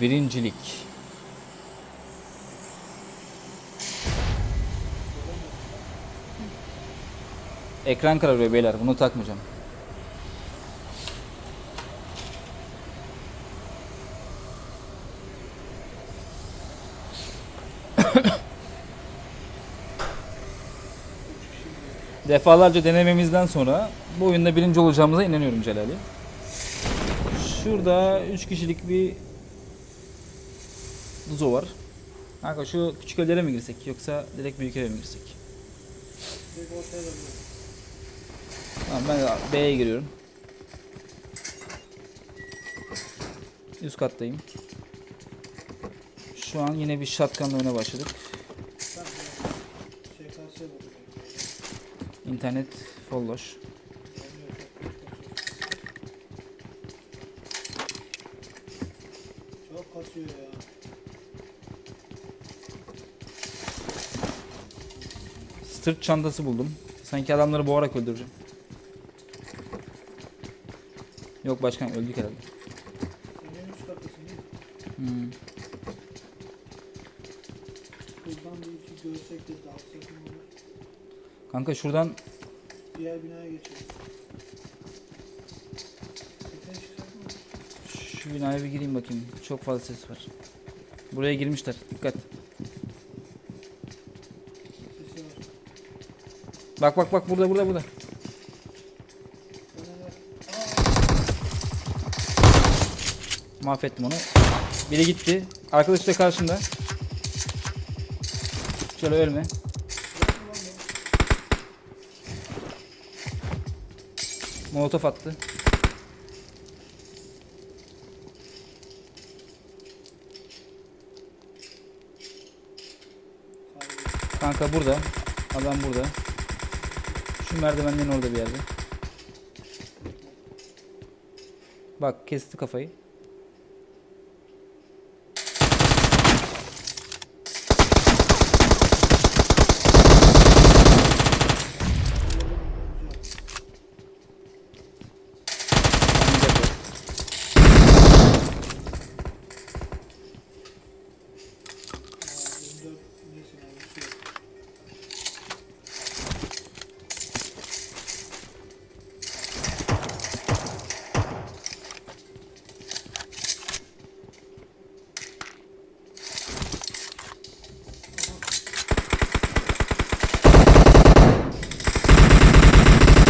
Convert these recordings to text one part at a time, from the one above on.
Birincilik. Ekran kararıyor beyler. Bunu takmayacağım. Defalarca denememizden sonra bu oyunda birinci olacağımıza inanıyorum Celal'i. Şurada 3 kişilik bir Duzo var. Kanka şu küçük evlere mi girsek yoksa direkt büyük eve mi girsek? Tamam ben B'ye giriyorum. Üst kattayım. Şu an yine bir shotgunla öne başladık. İnternet folloş. Yanıyor çok. Çok kasıyor ya. Sırt çantası buldum. Sanki adamları boğarak öldüreceğim. Yok başkan öldük herhalde. Hmm. Kanka şuradan Diğer binaya geçelim. Şu binaya bir gireyim bakayım. Çok fazla ses var. Buraya girmişler. Dikkat. Bak bak bak burada burada burada. Mahvettim onu. Biri gitti. Arkadaş da karşımda. Şöyle ölme. Molotof attı. Kanka burada. Adam burada. Şu merdivenlerin orada bir yerde. Bak kesti kafayı. Aa, 24 neyse yani bir şey yok.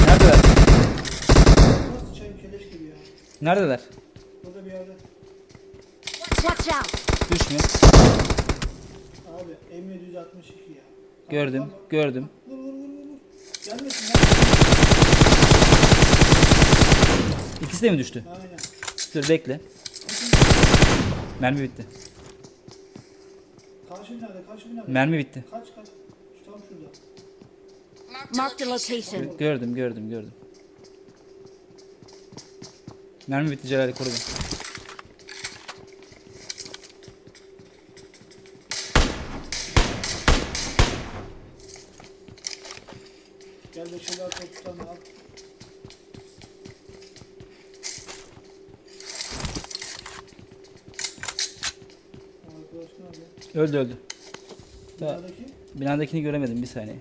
Neredeler? Nasıl çayım keleş gibi ya? Neredeler? Burada bir yerde. Watch out! Düşme. Abi M762 ya. Gördüm, Tamam, gördüm. Vur vur vur vur. vur. Gelmesin lan. İkisi de mi düştü? Aynen. Dur bekle. Mermi bitti. Karşı binada karşı binada. Mermi bitti. Kaç kaç. Şu tam şurada. Marked a location. Gö- Gördüm, gördüm, gördüm. Mermi bitti Celal koru beni. Gel de şöyle at 30 tane al. Öldü öldü. Ya, Binadaki? binadakini göremedim bir saniye.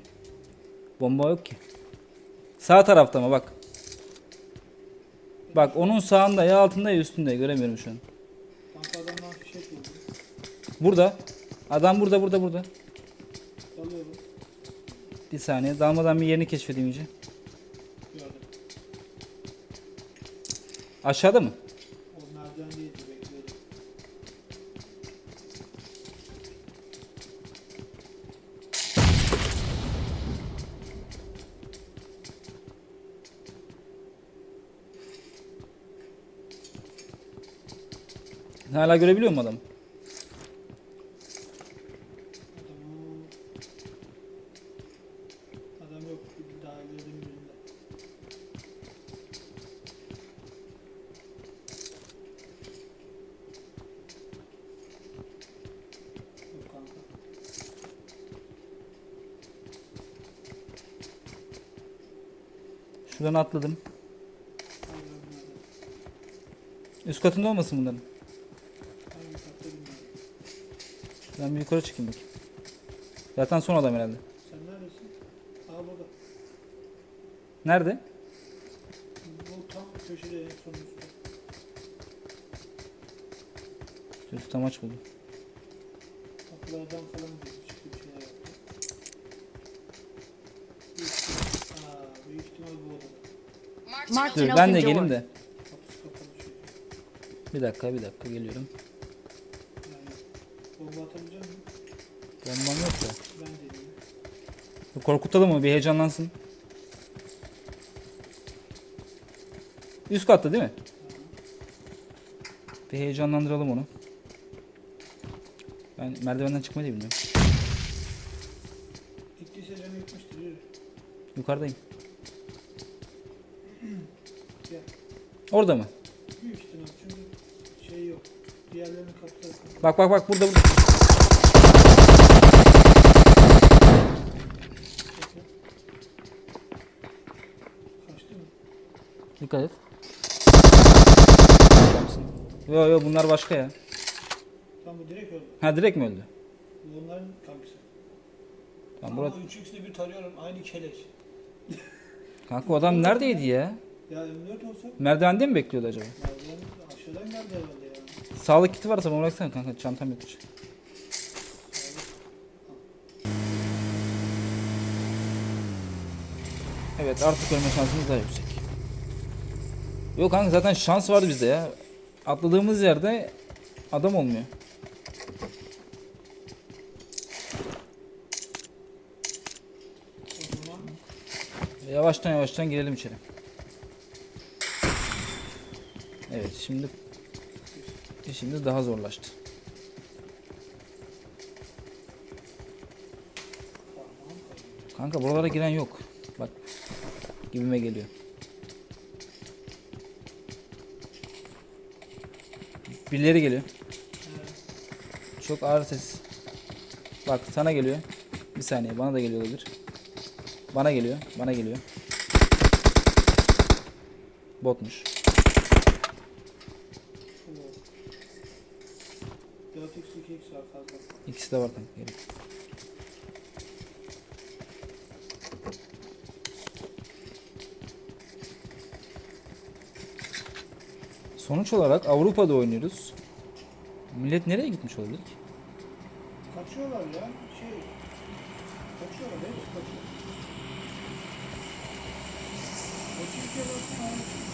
Bomba yok ki. Sağ tarafta mı bak. Bak onun sağında ya altında ya üstünde göremiyorum şu an. Burada. Adam burada burada burada. Bir saniye dalmadan bir yerini keşfedeyim iyice. Aşağıda mı? Hala görebiliyor musun adamı? Şuradan atladım. Üst katında olmasın bunların? Ben bir yukarı çıkayım bakayım. Zaten son adam herhalde. Sen neredesin? Aa burada. Nerede? Bu tam köşede en son üstte. Dur tutamaç buldum. Kapılardan falan. Bir şeyler yaptı. Büyük ihtimal, aa, büyük ihtimal bu odada. Marked Dur an ben open de door. geleyim de. Kapısı kapalı şu. Bir dakika bir dakika geliyorum. Bomba atabilecek misin? Bombam yok da. Ben deneyeyim. Korkutalım mı? Bir heyecanlansın. Üst katta değil mi? Bir heyecanlandıralım onu. Ben merdivenden çıkmayı da bilmiyorum. Gittiyse canı. Yürü. Yukarıdayım. Gel. Orada mı? Bak bak bak burada burada. Dikkat et. Yo yo bunlar başka ya. Tam bu direkt öldü. Ha direkt mi öldü? Bu onların kankisi. Tamam, Ama Murat. 3x'li bir tarıyorum aynı keleş. Kanka o adam neredeydi ya? Ya M4 olsa Merdivende mi bekliyordu acaba? merdiven aşağıdan geldi herhalde ya. Sağlık kiti varsa bana bıraksana kanka çantam hiç. Evet artık ölme şansımız daha yüksek. Yok kanka zaten şans vardı bizde ya. Atladığımız yerde adam olmuyor. Yavaştan yavaştan girelim içeri. Evet şimdi işimiz daha zorlaştı. Kanka buralara giren yok. Bak gibime geliyor. Birileri geliyor. Çok ağır ses. Bak sana geliyor. Bir saniye bana da geliyor olabilir. Bana geliyor. Bana geliyor. Botmuş. şu 4x 2x var fazla. İkisi de kanka. Geliyor. Sonuç olarak Avrupa'da oynuyoruz. Millet nereye gitmiş olabilir ki? Kaçıyorlar ya. Şey. Kaçıyorlar. Hepsi kaçıyor. Türkiye'de olsun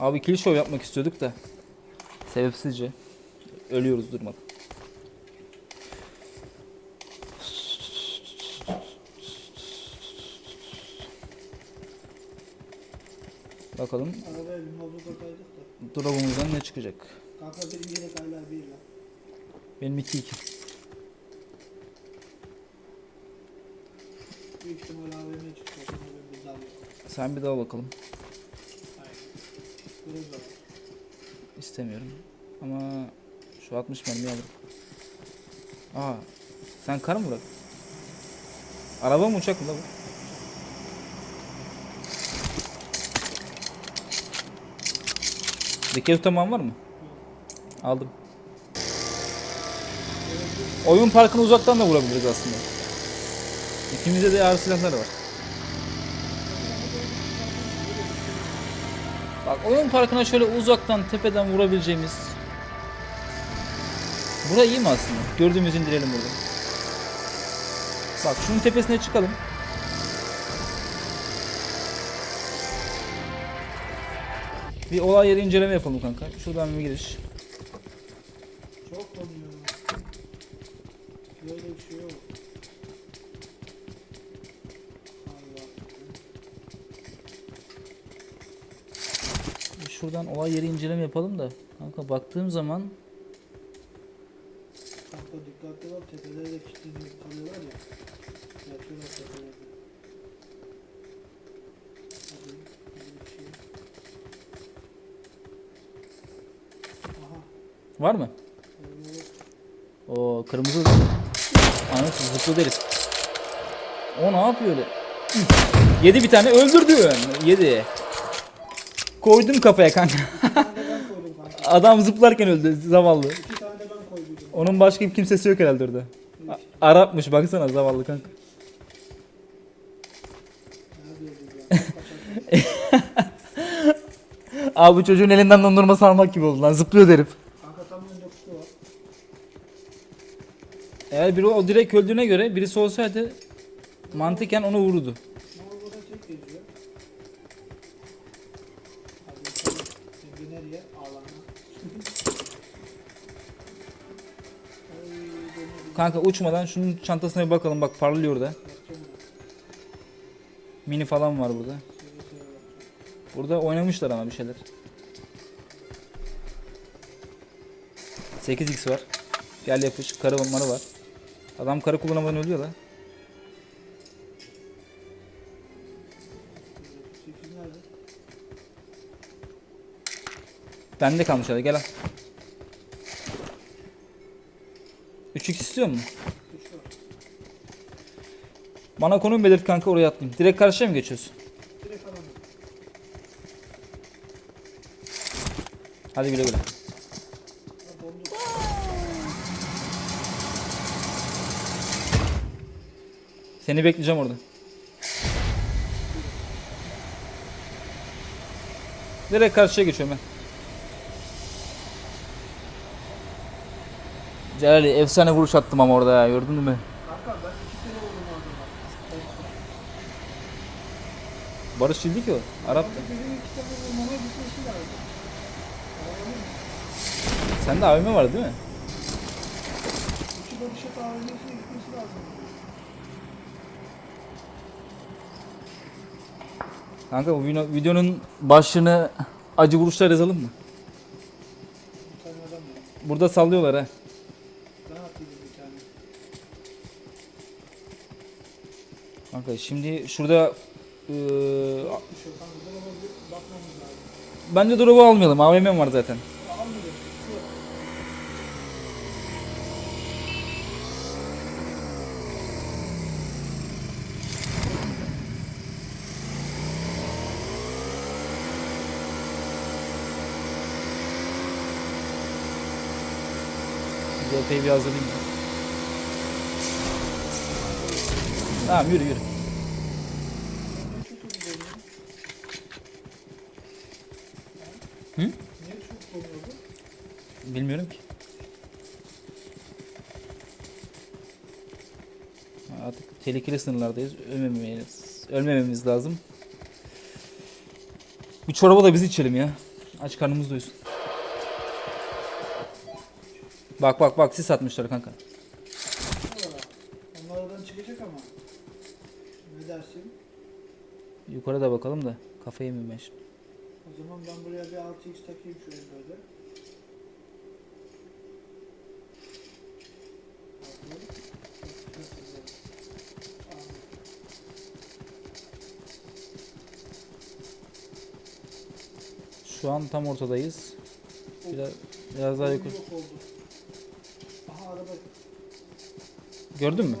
Abi kill show yapmak istiyorduk da sebepsizce ölüyoruz durmadan. Bakalım dolabımızdan ne çıkacak. Kanka benim yedek hala bir lan. Benim 2-2. Büyük ihtimal AVM dalıyorum. Sen bir daha bakalım. İstemiyorum. Ama şu 60 mermi alırım. Aa, sen kar mı bırak? Araba mı uçak mı la bu? Dikey tutaman var mı? Aldım. Oyun parkını uzaktan da vurabiliriz aslında. İkimizde de ağır silahlar var. Bak oyun parkına şöyle uzaktan tepeden vurabileceğimiz Bura iyi mi aslında? Gördüğümüzü indirelim burada. Bak şunun tepesine çıkalım. Bir olay yeri inceleme yapalım kanka. Şuradan bir giriş. şuradan olay yeri inceleme yapalım da. Kanka baktığım zaman Kanka dikkatli ol tepelerde kilitlenip kalıyorlar ya. Yatıyorlar tepelerde. Şey. Var mı? O kırmızı Anasını zıpladı herif. O ne yapıyor öyle? Yedi bir tane öldürdü. Yedi. Koydum kafaya kanka. Adam zıplarken öldü zavallı. İki tane de ben koyduydum. Onun başka bir kimsesi yok herhalde orada. A- Arapmış baksana zavallı kanka. Abi bu çocuğun elinden dondurması almak gibi oldu lan zıplıyor herif. Kanka tam önünde kutu var. Eğer biri o direkt öldüğüne göre birisi olsaydı mantıken onu vururdu. Kanka uçmadan şunun çantasına bir bakalım bak parlıyor ona. Mini falan var burada. Burada oynamışlar ama bir şeyler. 8x var. Gel yapış. Karı marı var. Adam karı kullanamadan ölüyor nerede? Bende kalmış hadi gel al. 3x istiyor var. Bana konum belirt kanka oraya atlayayım. Direkt karşıya mı geçiyorsun? Direkt alalım. Hadi güle güle. Seni bekleyeceğim orada. Direkt karşıya geçiyorum ben. Celal efsane vuruş attım ama orada ya gördün mü? Barış değildi ki o. Anladın mı? Sende AVM vardı değil mi? İki barışa tahammülüsüne gitmesi lazım. Kanka bu vino- videonun başlığını acı vuruşlar yazalım mı? Var. Burada sallıyorlar ha. Ben attıydım bir tane. Şimdi şurada lazım. bence drop'u almayalım. AVM var zaten. DP'yi bir hazırlayayım. ya. Tamam yürü yürü. Ben çok hızlı dönüyorum. Hı? Niye çok dönüyordu? Bilmiyorum ki. Artık tehlikeli sınırlardayız. Ölmememiz, ölmememiz lazım. Bir çorba da biz içelim ya. Aç karnımız doysun. Bak bak bak sis atmışlar kanka. Onlar oradan çıkacak ama. Ne dersin? Yukarı da bakalım da kafayı yemeyeyim ben şimdi. O zaman ben buraya bir 6x takayım şöyle böyle. Şu an tam ortadayız. Biraz, biraz daha yukarı. Gördün mü?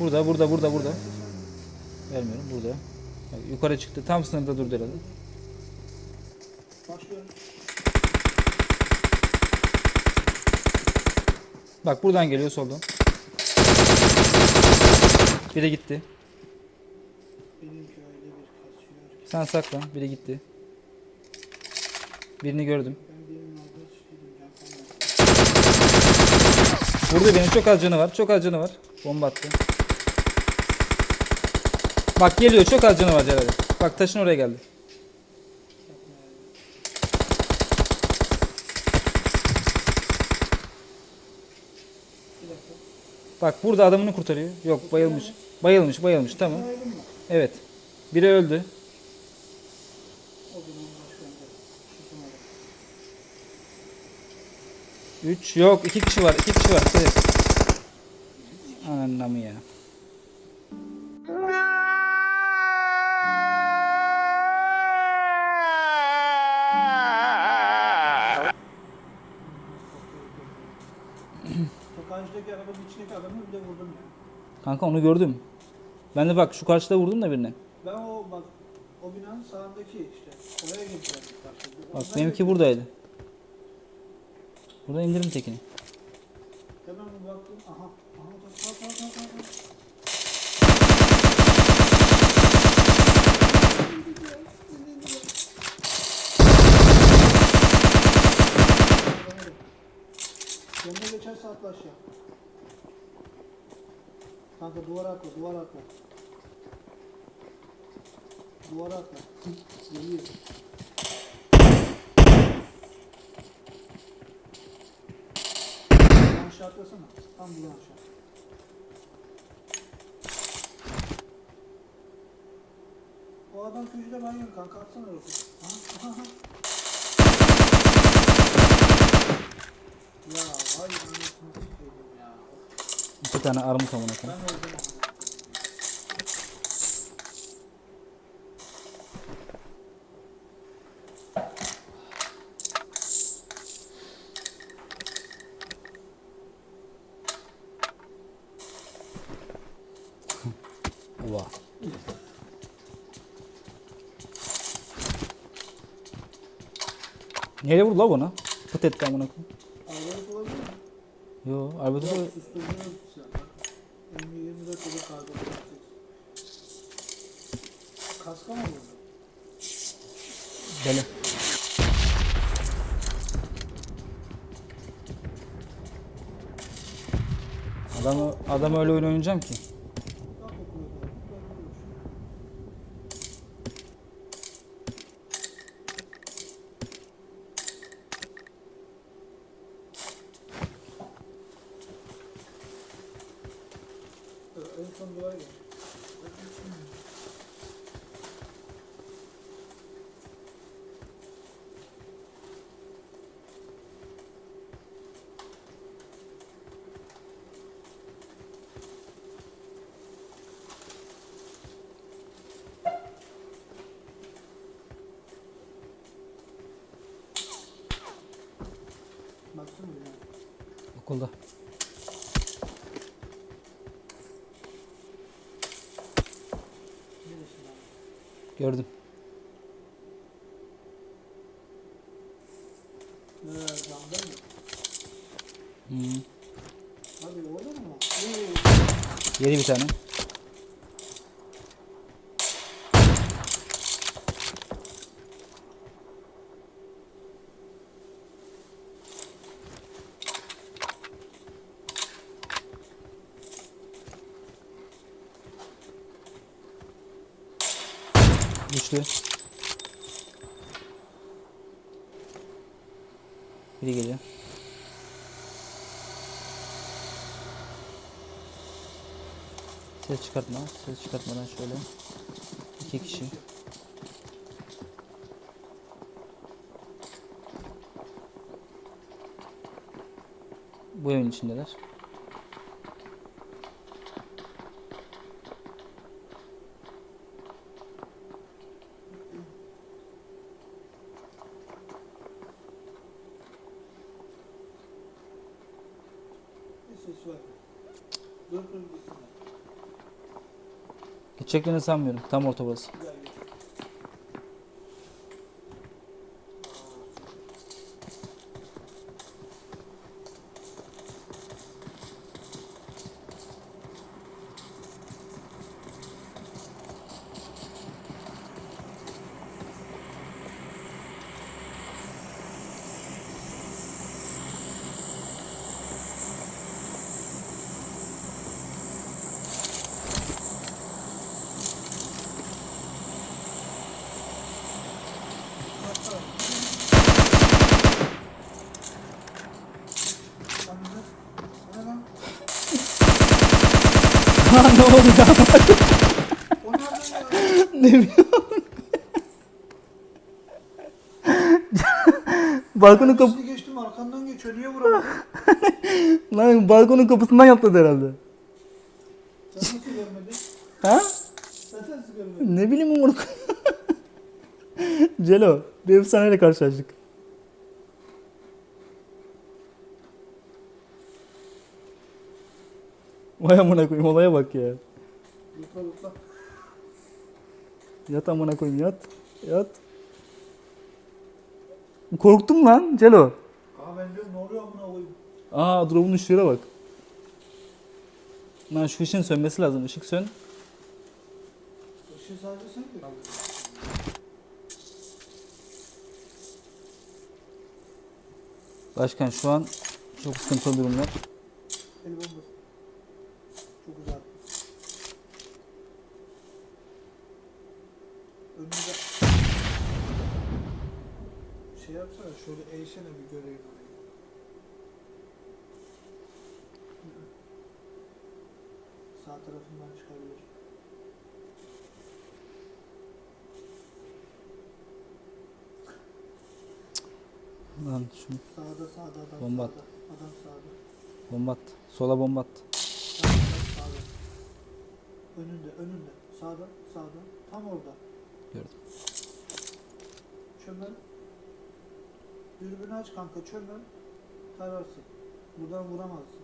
Burada, burada, burada, burada. Vermiyorum burada. Bak, yukarı çıktı. Tam sınırda durdu herhalde. Bak buradan geliyor soldan. Biri gitti. Sen saklan. Biri gitti. Birini gördüm. Ben birinin orada sıkıyordum. Can kalmadı. Vurdu beni. Çok az canı var. Çok az canı var. Bomba attı. Bak geliyor. Çok az canı var Celal. Bak taşın oraya geldi. Bak burada adamını kurtarıyor. Yok bayılmış. Bayılmış bayılmış tamam. Evet. Biri öldü. Üç yok iki kişi var iki kişi var. Şey. Evet. Anlamı ya. Kanka onu gördüm. Ben de bak şu karşıda vurdum da birine. Ben o bak o binanın sağındaki işte oraya başta. Bak benimki buradaydı. Burada indirim tekini. Hemen bir baktım. Aha. Aha. Bak bak bak bak. bak. Yanına geçerse atla aşağı. Kanka duvara atla, duvara atla. Duvara atla. Hı, Geliyor. Aşağı atlasana. Tam buradan aşağı. O adam köşede ben yiyorum kanka atsana aha. Ya ya. İki tane armut amına koyayım. Ova. Nereye vurdu la bana? Pıt etti amına koyayım. Yo, arabada da Yok susturmuyor musun sen? M24 olur kargo. Kaska mı vurdu? Deli. Adam, adam öyle oyun oynayacağım ki. Bak okuyor da. Ölmüş. Dur, En son duvara gel. Bir ya. Okulda. Gördüm. Ee, camda mı? Hmm. Mı? Oo. Yedi bir tane. Düştü. Biri geliyor. Ses çıkartma. Ses çıkartmadan şöyle. iki kişi. Bu evin içindeler. Bir ses var. Dur dur gitsinler. Gideceklerini sanmıyorum. Tam orta burası. Güzel gel. ne oldu ya? O balkonun kapı geçtim arkandan geçiyor. Niye vuramadın? lan balkonun kapısından yaptı herhalde. Sen nasıl görmedin? Ha? Sen nasıl görmedin? Ne bileyim umur. Celo, bir efsaneyle karşılaştık. Vay amına koyayım olaya bak ya. Lütfen lütfen. Yat amına koyayım yat. Yat. Korktum lan Celo. Aa ben diyorum ne oluyor amına koyayım. Aa drop'un ışığına bak. Lan şu ışığın sönmesi lazım. Işık sön. Işığı sadece sen mi? Başkan şu an çok sıkıntılı durumlar. El bombası. Çok güzel. Önünde şey yapsana şöyle eğsene bir göreyim orayı. Sağ tarafından çıkabilir. Lan şunu Sağda sağda adam Bomba at. sağda. Adam sağda. bomba at. Sola bomba at. Adam sağda. Önünde önünde. Sağda sağda. Tam orada. Gördüm. Çömel. Dürbünü aç kanka çömel. Tararsın. Buradan vuramazsın.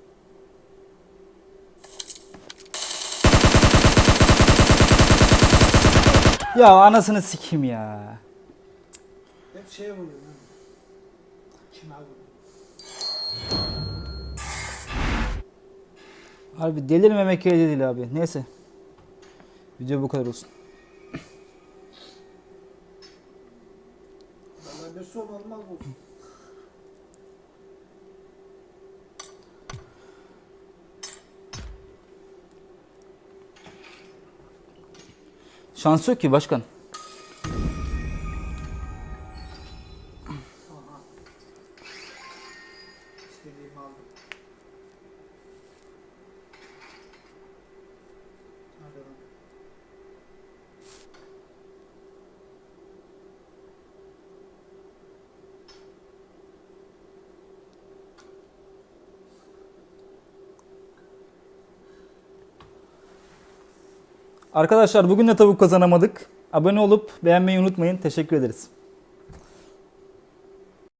Ya anasını sikim ya. Hep şeye vuruyor. Kime vuruyor? Harbi delirmemek elde değil abi. Neyse. Video bu kadar olsun. Valla bir son olmaz olsun. Şans yok ki başkan. Arkadaşlar bugün de tavuk kazanamadık. Abone olup beğenmeyi unutmayın. Teşekkür ederiz.